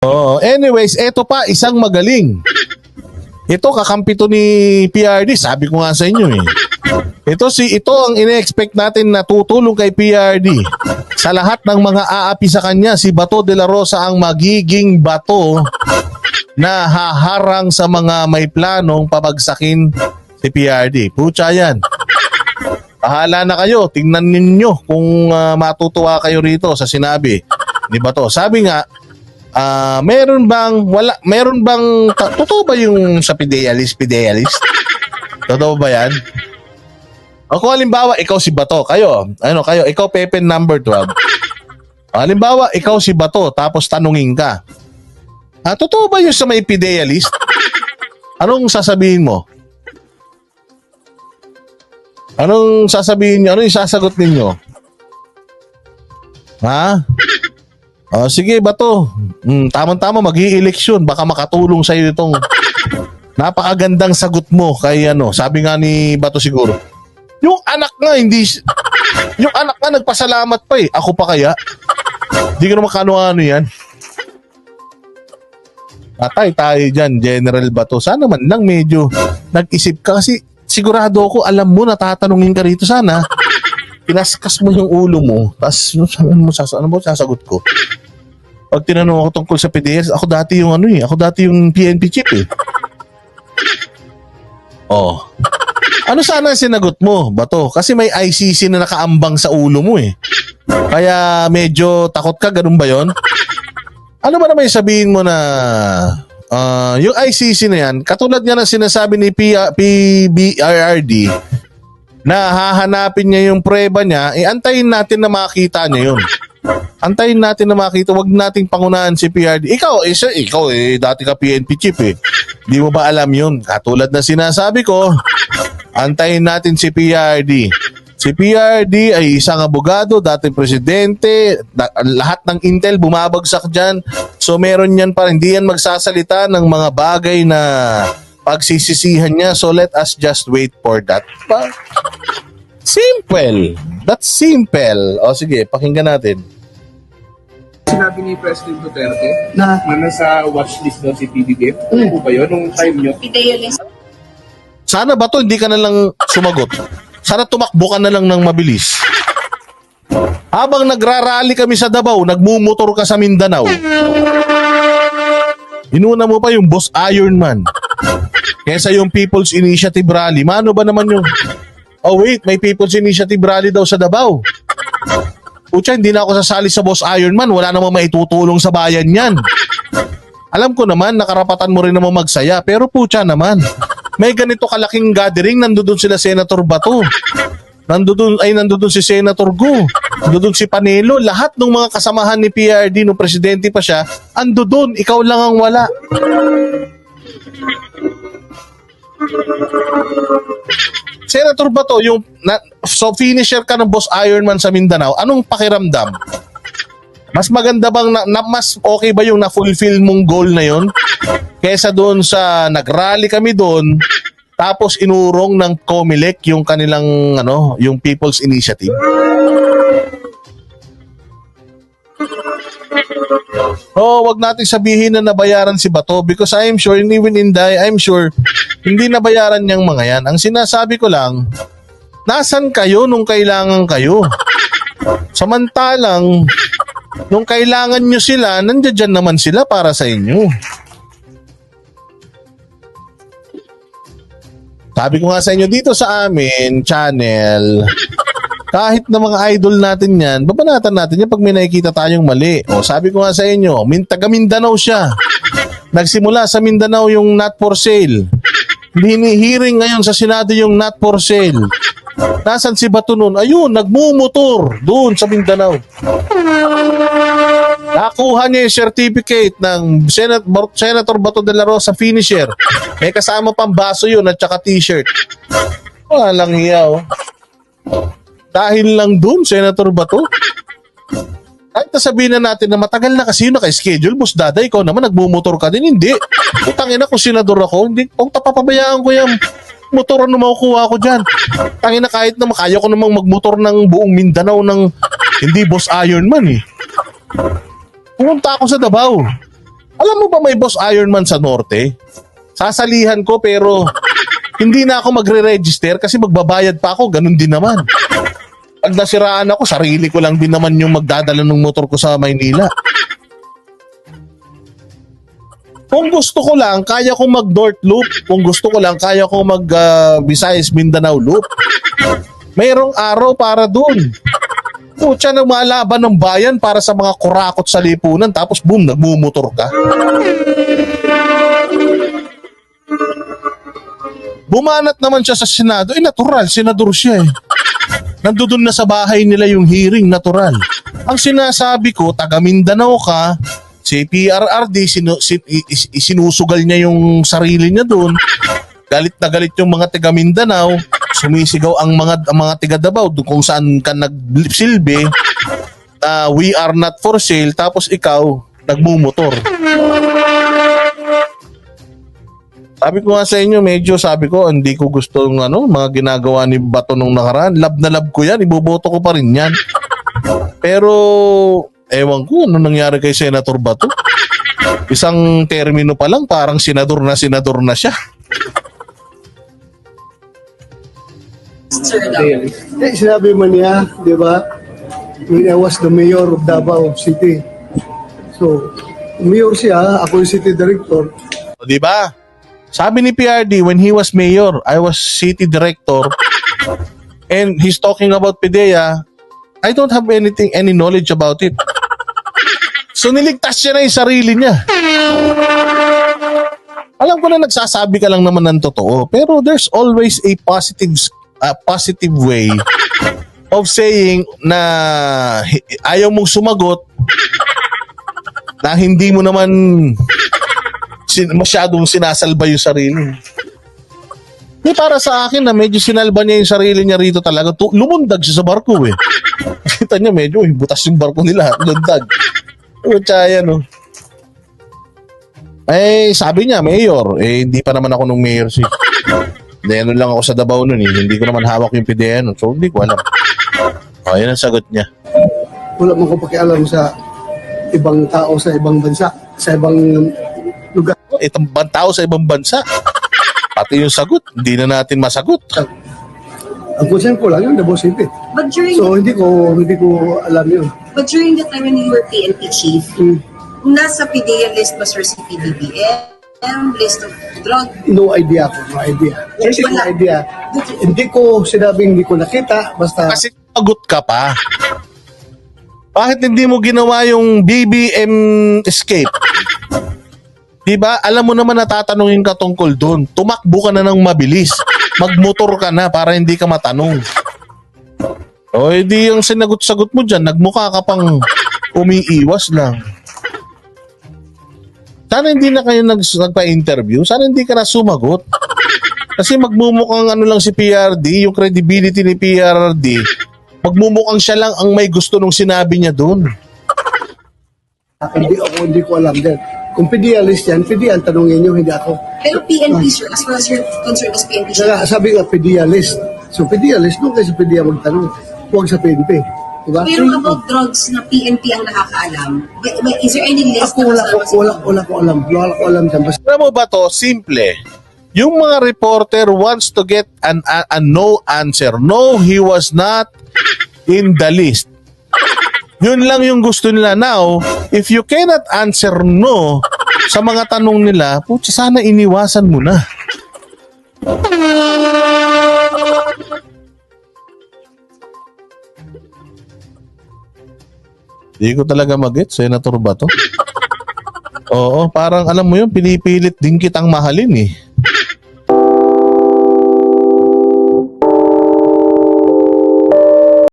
Oh, anyways, eto pa isang magaling. Ito kakampi to ni PRD, sabi ko nga sa inyo eh. Ito si ito ang ine-expect natin na tutulong kay PRD. Sa lahat ng mga aapi sa kanya, si Bato de la Rosa ang magiging bato na haharang sa mga may planong pabagsakin si PRD. Pucha yan. Bahala na kayo. Tingnan ninyo kung ah, matutuwa kayo rito sa sinabi ni Bato. Sabi nga, ah meron bang, wala, meron bang, totoo ba yung sa Pidealis, Pidealis? Totoo ba yan? O kung halimbawa, ikaw si Bato, kayo, ano kayo, ikaw Pepe number 12. O, halimbawa, ikaw si Bato, tapos tanungin ka. Ah, totoo ba yung sa may Pidealis? Anong sasabihin mo? Anong sasabihin niyo? Ano yung sasagot ninyo? Ha? O sige, bato. Mm, tamang-tama, mag eleksyon Baka makatulong sa'yo itong napakagandang sagot mo kay ano. Sabi nga ni Bato siguro. Yung anak nga, hindi... Yung anak nga, nagpasalamat pa eh. Ako pa kaya? Hindi ko naman kano-ano yan. Patay tayo dyan, General Bato. Sana man lang medyo nag-isip ka kasi sigurado ako alam mo na tatanungin ka rito sana. Pinaskas mo yung ulo mo, tapos ano mo sas ano mo sasagot ko? Pag tinanong ako tungkol sa PDS, ako dati yung ano eh, ako dati yung PNP chief eh. Oh. Ano sana ang sinagot mo, Bato? Kasi may ICC na nakaambang sa ulo mo eh. Kaya medyo takot ka, ganun ba yon? Ano ba naman sabihin mo na ah, yung ICC na yan, katulad nga ng sinasabi ni P- na hahanapin niya yung prueba niya, eh antayin natin na makita niya yun. Antayin natin na makita, wag nating pangunahan si PRD. Ikaw, eh, sir, ikaw eh, dati ka PNP chief eh. Di mo ba alam yun? Katulad na sinasabi ko, antayin natin si PRD. Si PRD ay isang abogado, dating presidente, lahat ng intel bumabagsak dyan. So meron yan pa, hindi yan magsasalita ng mga bagay na pagsisisihan niya. So let us just wait for that. Pa- simple. That's simple. O sige, pakinggan natin. Sinabi ni President Duterte na, na nasa watchlist daw si PBBM. Ano po ba yun? Nung time nyo? Sana ba to hindi ka na lang sumagot? Sana tumakbo ka na lang ng mabilis. Habang nagrarally kami sa Davao, nagmumotor ka sa Mindanao. Inuna mo pa yung Boss Ironman. Kesa yung People's Initiative Rally. Mano ba naman yung... Oh wait, may People's Initiative Rally daw sa Davao. Pucha, hindi na ako sasali sa Boss Ironman. Wala namang maitutulong sa bayan yan. Alam ko naman, nakarapatan mo rin naman magsaya. Pero pucha naman, may ganito kalaking gathering, nandoon sila Senator Bato. Nandoon ay nandoon si Senator Go. Nandoon si Panelo, lahat ng mga kasamahan ni PRD nung presidente pa siya, ando doon, ikaw lang ang wala. Senator Bato, yung na, so finisher ka ng Boss Ironman sa Mindanao, anong pakiramdam? Mas maganda bang na, na- mas okay ba yung na-fulfill mong goal na yon? Kesa doon sa nag-rally kami doon tapos inurong ng COMELEC yung kanilang ano, yung People's Initiative. Oh, wag natin sabihin na nabayaran si Bato because I'm sure, and even in die, I'm sure, hindi nabayaran niyang mga yan. Ang sinasabi ko lang, nasan kayo nung kailangan kayo? Samantalang, nung kailangan nyo sila, nandiyan naman sila para sa inyo. Sabi ko nga sa inyo dito sa amin, channel, kahit na mga idol natin yan, babanatan natin yan pag may nakikita tayong mali. O sabi ko nga sa inyo, min taga Mindanao siya. Nagsimula sa Mindanao yung not for sale. Hinihiring ngayon sa Senado yung not for sale. Nasaan si Bato nun? Ayun, nagmumotor doon sa Mindanao. Nakuha niya yung certificate ng Senat- Senator Bato de la Rosa finisher. May kasama pang baso yun at saka t-shirt. Walang hiya oh. Dahil lang doon, Senator Bato. Kahit nasabihin na natin na matagal na kasi yun naka-schedule, boss daday, ikaw naman nagmumotor ka din, hindi. Utangin na kung senador ako, hindi, kung tapapabayaan ko yung motor na makukuha ko dyan. Tangin na kahit na makaya ko namang magmotor ng buong Mindanao ng hindi boss Ironman eh. Pumunta ako sa Davao. Alam mo ba may boss Ironman sa Norte? Sasalihan ko pero hindi na ako magre-register kasi magbabayad pa ako, ganun din naman. Pag nasiraan ako, sarili ko lang din naman yung magdadala ng motor ko sa Maynila. Kung gusto ko lang, kaya kong mag-North Loop. Kung gusto ko lang, kaya kong mag ah, Visayas Mindanao Loop. Mayroong araw para dun. Putya na malaban ng bayan para sa mga kurakot sa lipunan tapos boom, nagmumotor ka. Bumanat naman siya sa Senado. Eh, natural. Senador siya eh. Nandudun na sa bahay nila yung hearing, natural. Ang sinasabi ko, taga Mindanao ka, si PRRD, sinu, sin, isinusugal niya yung sarili niya doon. Galit na galit yung mga taga Mindanao. Sumisigaw ang mga ang mga taga Davao kung saan ka nagsilbi. na we are not for sale tapos ikaw nagmumotor. Sabi ko nga sa inyo, medyo sabi ko, hindi ko gusto yung ano, mga ginagawa ni Bato nung nakaraan. Lab na lab ko yan, iboboto ko pa rin yan. Pero, ewan ko, ano nangyari kay Senator Bato? Isang termino pa lang, parang senador na senador na siya. Eh, sinabi mo niya, di ba, when I was the mayor of Davao City. So, mayor siya, ako yung city director. O, di ba? Sabi ni PRD, when he was mayor, I was city director, and he's talking about PIDEA, I don't have anything, any knowledge about it. So niligtas siya na yung sarili niya. Alam ko na nagsasabi ka lang naman ng totoo, pero there's always a positive a positive way of saying na ayaw mong sumagot na hindi mo naman sin- masyadong sinasalba yung sarili. Di para sa akin na medyo sinalba niya yung sarili niya rito talaga. Tu- lumundag siya sa barko eh. Kita niya medyo eh, butas yung barko nila. Lundag. Kutsa yan oh. Eh, sabi niya, mayor. Eh, hindi pa naman ako nung mayor si. Ano lang ako sa Davao nun eh. Hindi ko naman hawak yung PDN. So, hindi ko alam. O, yan ang sagot niya. Wala mo ko pakialam sa ibang tao sa ibang bansa, sa ibang Itong tao sa ibang bansa. Pati yung sagot, hindi na natin masagot. Ang concern ko lang yun, Davao City. But during So, hindi ko, hindi ko alam yun. but during the time when you were PNP chief, Hmm. nasa PDEA list ba sir si PBBM, list of drug? No idea ko, no idea. Kasi no Wala. idea. Hindi ko sinabing hindi ko nakita, basta Kasi sagot ka pa. Bakit hindi mo ginawa yung BBM escape? Di ba? Alam mo naman natatanungin ka tungkol doon. Tumakbo ka na ng mabilis. Magmotor ka na para hindi ka matanong. O hindi yung sinagot-sagot mo dyan, nagmukha ka pang umiiwas lang. Sana hindi na kayo nag, nagpa-interview. Sana hindi ka na sumagot. Kasi magmumukhang ano lang si PRD, yung credibility ni PRD, magmumukhang siya lang ang may gusto nung sinabi niya doon. hindi ako, hindi ko alam din. Kung pedialist yan, pedi ang tanongin nyo, hindi ako. Pero PNP sir, as far as you're concerned as PNP Kaya sabi nga, pedialist. So, pedialist, doon kayo sa pedia magtanong. Huwag sa PNP. Diba? pero about drugs na PNP ang nakakaalam, but- but is there any list Ako wala ko, wala, wala ko alam. Wala ko alam dyan. Basta Alam mo ba to? Simple. Yung mga reporter wants to get an, a, a no answer. No, he was not in the list. Yun lang yung gusto nila. Now, if you cannot answer no sa mga tanong nila, putya, sana iniwasan mo na. Hindi ko talaga mag-get, Senator Bato. Oo, parang alam mo yun, pinipilit din kitang mahalin eh.